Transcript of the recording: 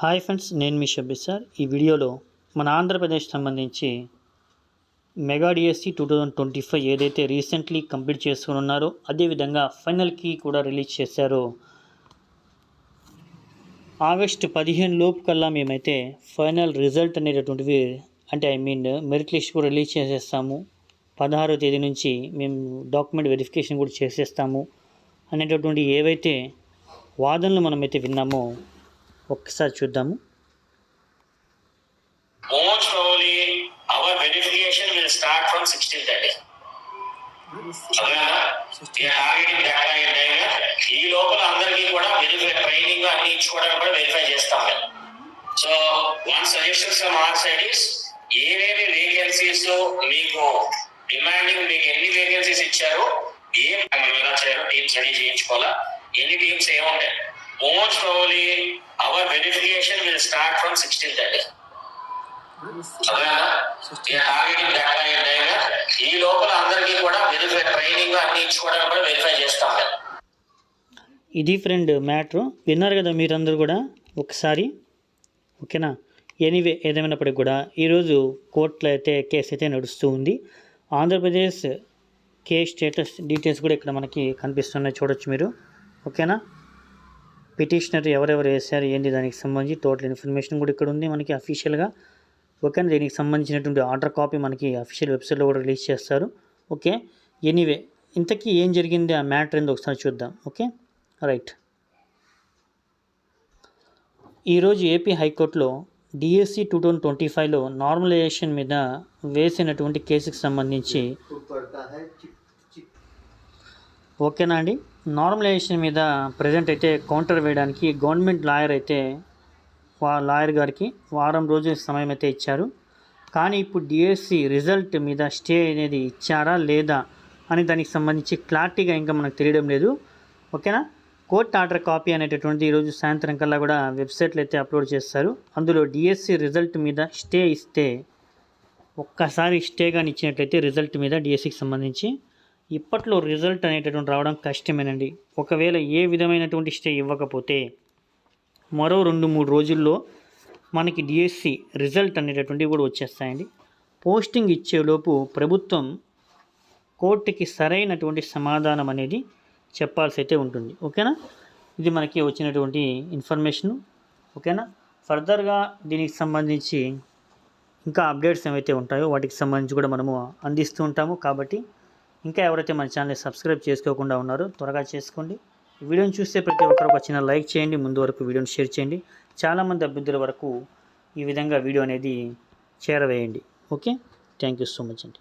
Hi friends నేను మీ Shabe sir. ఈ వీడియోలో మన ఆంధ్రప్రదేశ్ సంబంధించి mega DSC two thousand twenty five ఏదైతే రీసెంట్లీ కంప్లీట్ చేసుకుని ఉన్నారో అదేవిధంగా ఫైనల్కి కూడా రిలీజ్ చేశారో ఆగస్టు పదిహేను లోపు కల్లా మేమైతే ఫైనల్ రిజల్ట్ అనేటటువంటివి అంటే ఐ మీన్ మెరిట్ లిస్ట్ కూడా రిలీజ్ చేసేస్తాము. పదహారో తేదీ నుంచి మేము డాక్యుమెంట్ వెరిఫికేషన్ కూడా చేసేస్తాము. అనేటటువంటి ఏవైతే వాదనలు మనమైతే విన్నామో ఒక్కసారి చూద్దాము. Most probably, our verification will start from 1630. Thirty ఈ లోపల అందరికీ కూడా వెరిఫై ట్రైనింగ్ అన్ని ఇచ్చుకోవడానికి కూడా వెరిఫై చేస్తాం మేము. So one suggestion from our side is ఏవేవి వేకెన్సీస్ మీకు డిమాండింగ్ మీకు ఎన్ని వేకెన్సీస్ ఇచ్చారు ఏం మనం ఎలా చేయాలో టీమ్ స్టడీ చేయించుకోవాలా? ఎన్ని టీమ్స్ ఏముంటాయి? Most probably will start from sixteen thirty ఈ లోపల అందరికీ కూడా వెరిఫై ట్రైనింగ్ అన్ని ఇచ్చుకోవడానికి కూడా వెరిఫై చేస్తాం ఇది ఫ్రెండ్ మ్యాటర్ విన్నారు కదా మీరందరూ కూడా? ఒకసారి. ఓకేనా? ఎనీవే ఏదేమైనప్పటికి కూడా ఈరోజు కోర్టులో అయితే కేసు అయితే నడుస్తూ ఉంది. ఆంధ్రప్రదేశ్ కేస్ స్టేటస్ డీటెయిల్స్ కూడా ఇక్కడ మనకి కనిపిస్తున్నాయి. చూడొచ్చు మీరు. ఓకేనా? పిటిషనర్ ఎవరెవరు వేశారు ఏంటి దానికి సంబంధించి టోటల్ ఇన్ఫర్మేషన్ కూడా ఇక్కడ ఉంది మనకి అఫీషియల్గా ఓకేనా దీనికి సంబంధించినటువంటి ఆర్డర్ కాపీ మనకి అఫీషియల్ వెబ్సైట్లో కూడా రిలీజ్ చేస్తారు. ఓకే ఎనీవే ఇంతకీ ఏం జరిగింది? ఆ మ్యాటర్ ఏందో ఒకసారి చూద్దాం. ఓకే రైట్ ఈరోజు ఏపీ హైకోర్టులో డిఎస్సి టూ థౌజండ్ ట్వంటీ ఫైవ్లో నార్మలైజేషన్ మీద వేసినటువంటి కేసుకి సంబంధించి ఓకేనా అండి? నార్మలైజేషన్ మీద ప్రజెంట్ అయితే కౌంటర్ వేయడానికి గవర్నమెంట్ లాయర్ అయితే వా లాయర్ గారికి వారం రోజుల సమయం అయితే ఇచ్చారు. కానీ ఇప్పుడు డిఎస్సి రిజల్ట్ మీద స్టే అనేది ఇచ్చారా లేదా అని దానికి సంబంధించి క్లారిటీగా ఇంకా మనకు తెలియడం లేదు. ఓకేనా? కోర్ట్ ఆర్డర్ కాపీ అనేటటువంటి ఈరోజు సాయంత్రం కల్లా కూడా వెబ్సైట్లో అయితే అప్లోడ్ చేస్తారు. అందులో డిఎస్సి రిజల్ట్ మీద స్టే ఇస్తే ఒక్కసారి స్టే కానీ ఇచ్చినట్లయితే రిజల్ట్ మీద డిఎస్సికి సంబంధించి ఇప్పట్లో రిజల్ట్ అనేటటువంటి రావడం కష్టమేనండి. ఒకవేళ ఏ విధమైనటువంటి స్టే ఇవ్వకపోతే మరో రెండు మూడు రోజుల్లో మనకి డిఎస్సి రిజల్ట్ అనేటటువంటివి కూడా వచ్చేస్తాయండి. పోస్టింగ్ ఇచ్చేలోపు ప్రభుత్వం కోర్టుకి సరైనటువంటి సమాధానం అనేది చెప్పాల్సి అయితే ఉంటుంది. ఓకేనా? ఇది మనకి వచ్చినటువంటి ఇన్ఫర్మేషను. ఓకేనా? ఫర్దర్గా దీనికి సంబంధించి ఇంకా అప్డేట్స్ ఏవైతే ఉంటాయో వాటికి సంబంధించి కూడా మనము అందిస్తూ ఉంటాము. కాబట్టి ఇంకా ఎవరైతే మన ఛానల్ని సబ్స్క్రైబ్ చేసుకోకుండా ఉన్నారో త్వరగా చేసుకోండి. వీడియోని చూస్తే ప్రతి ఒక్కరు ఒక చిన్న లైక్ చేయండి ముందు వరకు వీడియోని షేర్ చేయండి. చాలామంది అభ్యర్థుల వరకు ఈ విధంగా వీడియో అనేది చేరవేయండి. Okay? Thank you so much అండి.